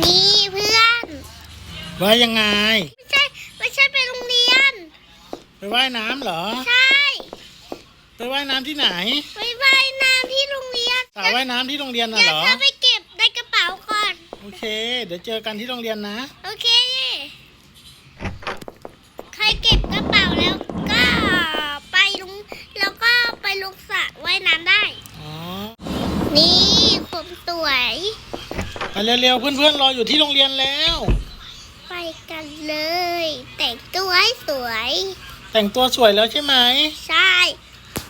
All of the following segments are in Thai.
นี่เพื่อน ว่ายังไง ไม่ใช่ไม่ใช่ไปโรงเรียน ไปว่ายน้ำเหรอ ใช่ไปว่ายน้ำที่ไหนไปว่ายน้ำที่โรงเรียนสระว่ายน้ำที่โรงเรียนน่ะเดี๋เหยรวอเธอไปเก็บในกระเป๋าก่อน โอเค เดี๋ยวเจอกันที่โรงเรียนนะ โอเคใค เร็วๆเพื่อนๆรออยู่ที่โรงเรียนแล้ว ไปกันเลย แต่งตัวให้สวย แต่งตัวสวยแล้วใช่ไหมใช่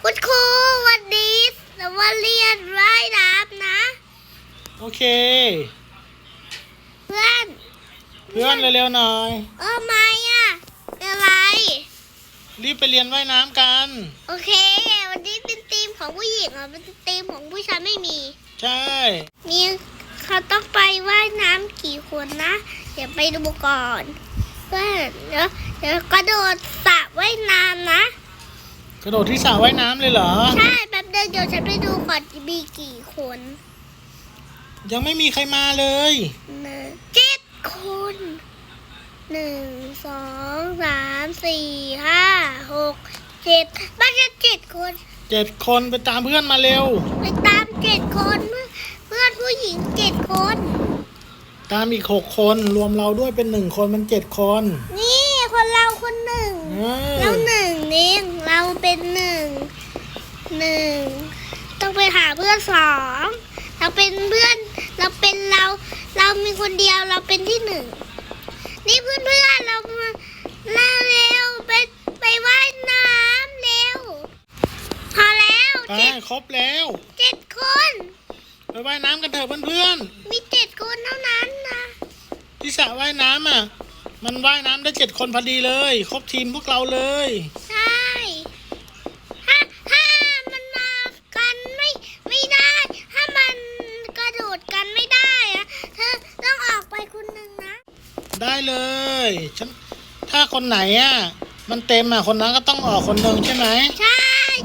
คุณครูวันนี้จะมาเรียนว่ายน้ำนะ โอเค เพื่อน เพื่อนเร็วๆหน่อยเออไม่อะอะไร รีบไปเรียนว่ายน้ำกัน โอเค วันนี้เป็นธีมของผู้หญิงอะมันเป็นธีมของผู้ชายไม่มี ใช่มี เขาต้องไปว่ายน้ำกี่คนนะ เดี๋ยวไปดูก่อนเพื่อนเดี๋ยวเดี๋ยวกระโดดสระว่ายน้ำนะ กระโดดที่สระว่ายน้ำเลยเหรอ ใช่แป๊บเดียวเดี๋ยวฉันไปดูก่อนมีกี่คนยังไม่มีใครมาเลยหนึ่งเจ็ดคนหนึ่งสองสามสี่ห้าหกเจ็ดบ้านจะเจ็ดคนเจ็ดคนไปตามเพื่อนมาเร็ว ไปตามเจ็ดคนเพื่อน ผู้หญิงเจ็ดคน ตามอีกหกคนรวมเราด้วยเป็นหนึ่งคนมันเจ็ดคนนี่คนเราคนหนึ่งเออแล้วหนึ่งนี่เราเป็นหนึ่งหนึ่งต้องไปหาเพื่อนสองเราเป็นเพื่อนเราเป็นเราเรามีคนเดียวเราเป็นที่หนึ่งนี่เพื่อนเพื่อนๆเรามาเราเร็วไปไปว่ายน้ำเร็วพอแล้วไปเจ็ดครบแล้ว เจ็ดคน ไปว่ายน้ำกันเถอะเพื่อนมีเจ็ดคนเท่านั้นนะๆที่สระว่ายน้ำอะ มันว่ายน้ำได้เจ็ดคนพอดีเลย ครบทีมพวกเราเลย ใช่ถ้าถ้ามันมากันไม่ไม่ได้ ถ้ามันกระโดดกันไม่ได้อะเธอต้องออกไปคนหนึ่งนะได้เลยฉันถ้าคนไหนอะ มันเต็มอะ คนนั้นก็ต้องออกคนหนึ่งใช่ไหม ใช่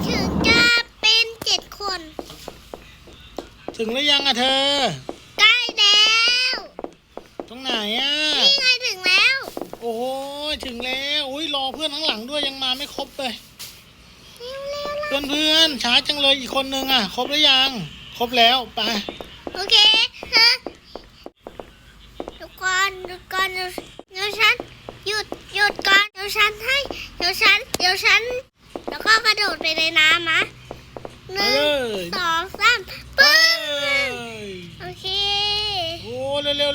ถึงจะเป็นเจ็ดคน ถึงหรือยังอะเธอ ใกล้แล้ว ตรงไหนอะนี่ไงถึงแล้ว โอ้โหถึงแล้วอุ้ยรอเพื่อนข้างหลังด้วยยังมาไม่ครบเลยเร็วเร็วเพื่อนเพื่อนๆช้าจังเลยอีกคนนึงอะครบหรือยัง ครบแล้วไปโอเคเธอเดี๋ยวก่อนเดี๋ยวก่อนเดี๋ยวเดี๋ยวฉันหยุดหยุดก่อนเดี๋ยวฉันให้เดี๋ยวฉันเดี๋ยวฉัน แล้วก็กระโดดไปในน้ำนะหไปนึ่เลงยสอง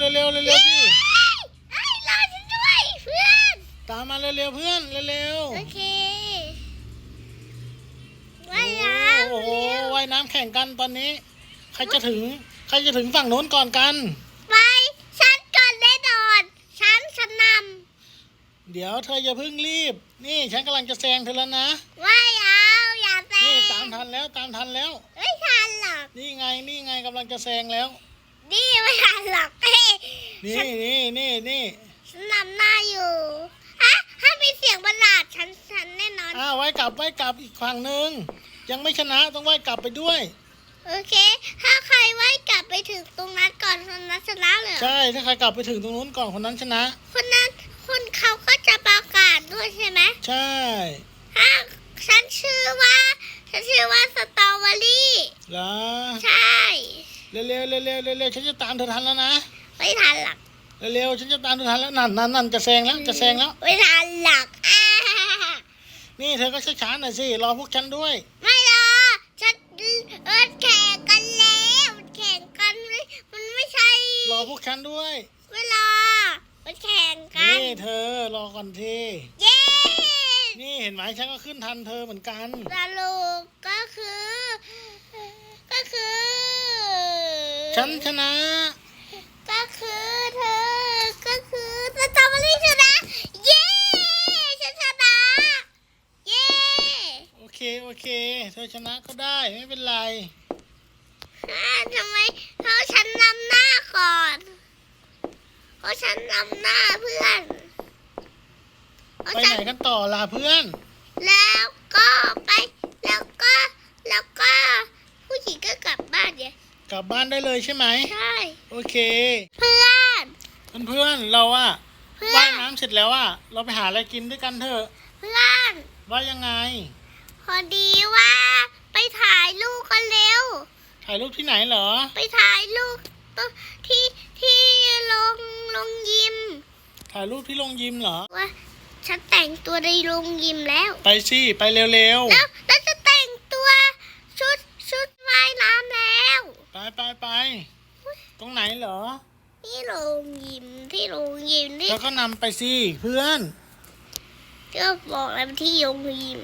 เร็วเร็วเร็วเร็วเร็วเร็วที่ไอ้รอฉันด้วยเพื่อนตามมาเร็วเร็วเพื่อนเร็วเร็วโอเคว่ายน้ำโอ้โหว่ายน้ำแข่งกันตอนนี้ ใครจะถึงใครจะถึงฝั่งโน้นก่อนกัน ไปฉันก่อนแน่นอนฉันฉันนเดี๋ยวเธออย่าเพิ่งรีบ นี่ฉันกำลังจะแซงเธอแล้วนะว่ายเอาอย่าแซงนี่ตามทันแล้วตามทันแล้วไม่ทันหรอกนี่ไงนี่ไงกำลังจะแซงแล้วนี่ไม่ทันหรอกเฮ้ นี่นี่นี่นี่ฉันนำหน้าอยู่ฮะถ้ามีเสียงประหลาดฉันฉันแน่นอน อ้าวไว้กลับไว้กลับอีกฝั่งหนึ่งยังไม่ชนะต้องไว้กลับไปด้วย โอเค ถ้าใครว่ายกลับไปถึงตรงนั้นก่อนคนนั้นชนะเลยเหรอใช่ถ้าใครกลับไปถึงตรงนู้นก่อนคนนั้นชนะ คนนั้นคนเขาก็จะประกาศด้วยใช่ไหมใช่ถ้าฉันชื่อว่า ฉันชื่อว่าสตรอเบอรี่เหรอใช่ เร็วเร็วเร็วเร็วเร็วเร็วฉันจะตามเธอทันแล้วนะ ไม่ทันหรอกเร็วเร็วฉันจะตามเธอทันแล้วนั่นนั่นนั่นจะแซงแล้วจะแซงแล้ว ไม่ทันหรอกอ่านี่เธอก็ช้าๆหน่อยสิรอพวกฉันด้วย ไม่รอฉันเออแข่งกันแล้วมันแข่งกันไม่มันไม่ใช่รอพวกฉันด้วยไม่รอมันแข่งกันนี่เธอรอก่อนทีเย้นี่เห็นไหมฉันก็ขึ้นทันเธอเหมือนกันสรุปก็คือ ก็คือ ฉันชนะก็ คือเธอ ก็คือสตรอเบอรี่ชนะ เย้ฉันชนะ เย้ โอเค โอเค เธอชนะก็ได้ไม่เป็นไร อ่าทำไมเพราะฉันนำหน้าก่อนเพราะฉันนำหน้าเพื่อนเพราะไปฉัไหนกันต่อล่ะเพื่อน แล้วก็ไป แล้วก็ แล้วก็ ผู้หญิงก็กลับบ้านเนี่ย กลับบ้านได้เลยใช่ไหม ใช่ โอเค เพื่อนเพื่อนๆเราอะเพื่อว่ายนน้ำเสร็จแล้วอะเราไปหาอะไรกินด้วยกันเถอะเพื่อนว่ายังไง พอดีว่า ไปถ่ายรูปกันเร็ว ถ่ายรูปที่ไหนเหรอ ไปถ่ายรูปตัวที่ที่โรงโรงยิม ถ่ายรูปที่โรงยิมเหรอ ว่าฉันแต่งตัวในโรงยิมแล้ว ไปสิ ไปเร็วแล้ว ไปไปไปตรงไหนเหรอ ที่โรงยิมที่โรงยิมที่แล้วก็นำไปสิเพื่อน ก็บอกแล้วที่โรงยิม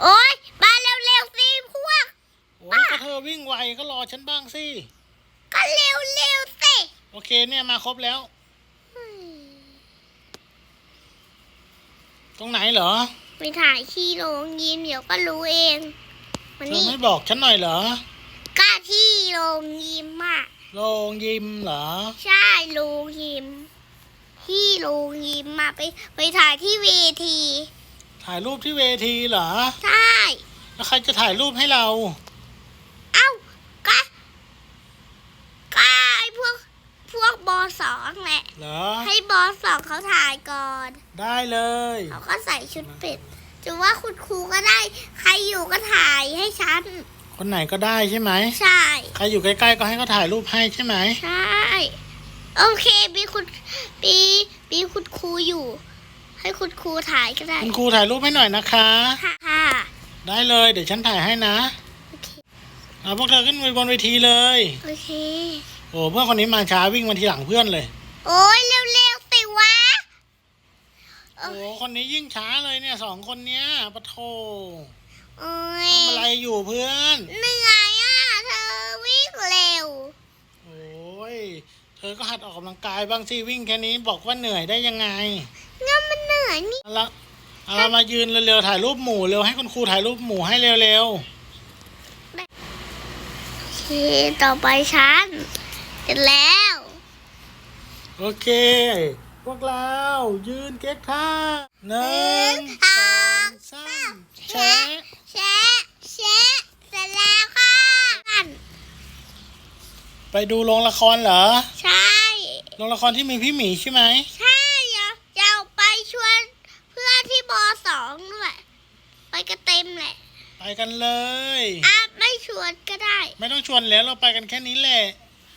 โอ๊ยมาเร็วๆสิพวก โอ้ยก็เธอวิ่งไวก็รอฉันบ้างสิก็เร็วๆสิโอเคเนี่ยมาครบแล้วตรงไหนเหรอ ไปถ่ายที่โรงยิมเดี๋ยวก็รู้เอง วันเธอนี้ ไม่บอกฉันหน่อยเหรอ ก็ที่โรงยิมอะ โรงยิมเหรอ ใช่โรงยิม ที่โรงยิมมาไปไปถ่ายที่เวที ถ่ายรูปที่เวทีเหรอ ใช่ แล้วใครจะถ่ายรูปให้เรา เอ้าก็ก็ไอพวกพวกบอสองแหละ เหรอ ให้บอสสองเขาถ่ายก่อน ได้เลย เขาก็ใส่ชุดเป็ดจะว่าคุณครูก็ได้ ใครอยู่ก็ถ่ายให้ฉัน คนไหนก็ได้ใช่ไหม ใช่ ใครอยู่ใกล้ๆก็ให้เขาถ่ายรูปให้ใช่ไหม ใช่ โอเคมีคุณมีมีคุณครูอยู่ ให้คุณครูถ่ายก็ได้ คุณครูถ่ายรูปให้หน่อยนะคะค่ะค่ะ ได้เลย เดี๋ยวฉันถ่ายให้นะ โอเคเอาพวกเธอขึ้นไปบนเวทีเลย โอเค โอ้เพื่อนคนนี้มาช้าวิ่งมาทีหลังเพื่อนเลย โอ้ยเร็วๆสิวะ โอ้คนนี้ยิ่งช้าเลยเนี่ยสองคนเนี้ยปะโทโอ้ยทำอะไรอยู่เพื่อนเหนื่อยอะ เธอวิ่งเร็ว โอ้ย เธ อก็หัดออกกำลังกายบ้างสิวิ่งแค่นี้บอกว่าเหนื่อยได้ยังไงงั้นมันเหนื่อยนี่เอาละเอาละมายืนเร็วๆถ่ายรูปหมู่เร็วให้คุณครูถ่ายรูปหมู่ให้เร็วโอเคต่อไปฉันเสร็จแล้ว ๆ โอเค พวกเรายืนเก๊กท่าหนึ่งสสอองงสามแชะแชะแชะเสร็จแล้วค่ะ ไปดูโรงละครเหรอใช่ โรงละครที่มีพี่หมีใช่ไหมใช่อยากอยากไปชวนเพื่อนที่บสองด้วย ไปกันเต็มแหละไปกันเลยอะไม่ชวนก็ได้ไม่ต้องชวนแล้วเราไปกันแค่นี้แหละ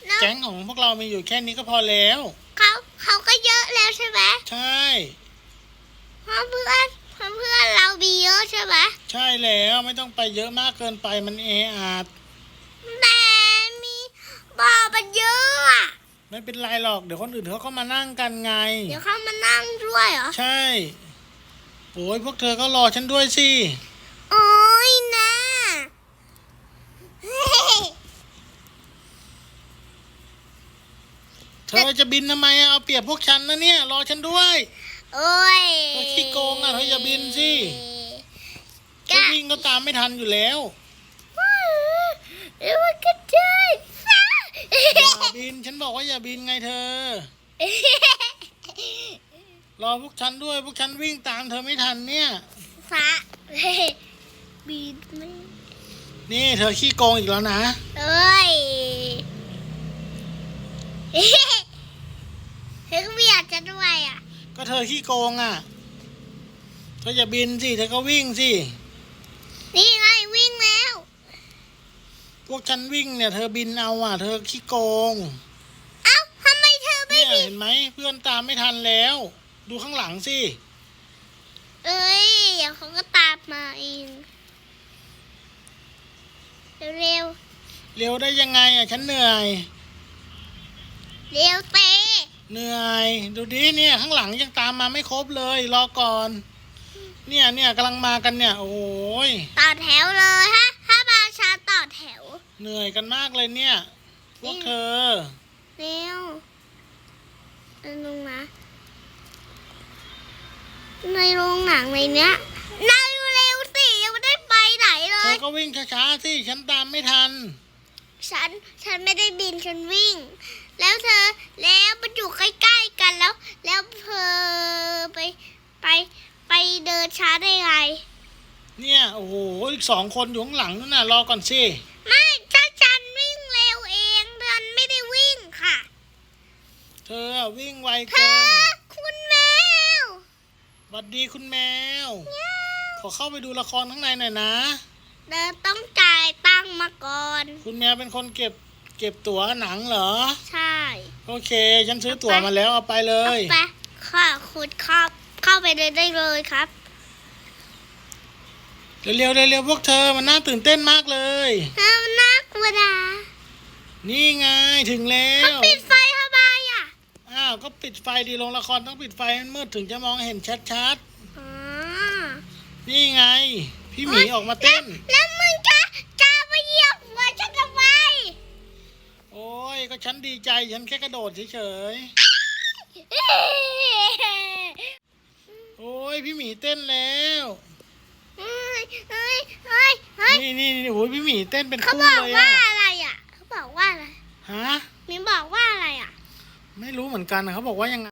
แล้วแก๊งของพวกเรามีอยู่แค่นี้ก็พอแล้ว เขาเขาก็เยอะแล้วใช่ไหมใช่ เพราะเพื่อนเพราะเพื่อนเรามีเยอะใช่ไหมใช่แล้วไม่ต้องไปเยอะมากเกินไปมันเออาด แต่มีบอมันเยอะอะ ไม่เป็นไรหรอกเดี๋ยวคนอื่นเขาก็มานั่งกันไง เดี๋ยวเขามานั่งด้วยเหรอ ใช่โอ้ยพวกเธอก็รอฉันด้วยสิ โอ้ยนะเฮ้ยเธอจะบินทำไมอะเอาเปรียบพวกฉันนะเนี่ย รอฉันด้วย โอ้ยเธอขี้โกงอะเธออย่าบินสิกะฉันวิ่งก็ตามไม่ทันอยู่แล้วเดี๋ยวมันก็เจ อซะอย่าบิน ฉันบอกว่าอย่าบินไงเธอ รอพวกฉันด้วย พวกฉันวิ่งตามเธอไม่ทันเนี่ยซะบินไม่นี่เธอขี้โกงอีกแล้วนะ เอ้ยเฮ้ยไม่อยากจะด้วยอะ ก็เธอขี้โกงอะ เธออย่าบินสิ เธอก็วิ่งสิ นี่ไงวิ่งแล้ว พวกฉันวิ่งเนี่ย เธอบินเอาอะ เธอขี้โกง เอ้าทำไมเธอไม่เนี่ยบินเห็นไหมเพื่อนตามไม่ทันแล้ว ดูข้างหลังสิ เอ้ยเดี๋ยวเขาก็ตามมาเองเร็วเร็วได้ยังไงอะฉันเหนื่อย ๆเร็วเตะเหนื่อย ดูดิเนี่ยข้างหลังยังตามมาไม่ครบเลย รอก่อน เนี่ยเนี่ยกำลังมากันเนี่ย โอ้ยต่อแถวเลยฮะถ้ามาช้าต่อแถว เหนื่อยกันมากเลยเนี่ย พวกเธอ เร็วอันลงนะในโรงหนังในเนี้ยนายเร็วสิยังไม่ได้ไปไหนเลเธอย ก็วิ่งช้าๆสิฉันตามไม่ทัน ฉันฉันไม่ได้บินฉันวิ่ง แล้วเธอแล้วมันอยู่ใกล้ๆกันแล้ว แล้วเธอไปไปไปเดินช้าได้ไง เนี่ยโอ้โหอีกสองคนอยู่ข้างหลังนู่นน่ะรอก่อนสิไม่ถ้าฉันวิ่งเร็วเองฉันไม่ได้วิ่งค่ะ เธออะวิ่งไวเธเกิอนคุณแมวสวัสดีคุณแมวขอเข้าไปดูละครข้างในหน่อยนะเดินต้องจ่ายตังค์มาก่อน คุณแมวเป็นคนเก็บเก็บตั๋วหนังเหรอ ใช่โอเค ฉันซื้อตั๋วมาแล้วเอาไปเลเอาย ไปค่ะคุณเข้าเข้าไปเลยได้เลยครับ เร็วๆเร็วๆพวกเธอมันน่าตื่นเต้นมากเลย เออมันน่ากลัวนะนี่ไงถึงแล้เขาวปิดไฟทำไมอะอ้าวก็ปิดไฟดีโรงละครต้องปิดไฟให้มันมืดถึงจะมองเห็นชัดอ๋อๆนี่ไง พี่หมีออกมาเต้นแล้วมึงจะจะมาเหยียบหัวฉันทำไมโอ้ยก็ฉันดีใจฉันแค่กระโดดเฉยๆโอ้ยพี่หมีเต้นแล้วเฮ้ ยเฮ้ยเฮ้ยเฮ้ยนี่นี่นี่โอ้ยพี่หมีเต้นเป็นเขาคู่บอกเลยว่าอะอะไรอะเขาบอกว่าอะไรฮะ มินบอกว่าอะไรอะ ไม่รู้เหมือนกันนะเขาบอกว่ายังไง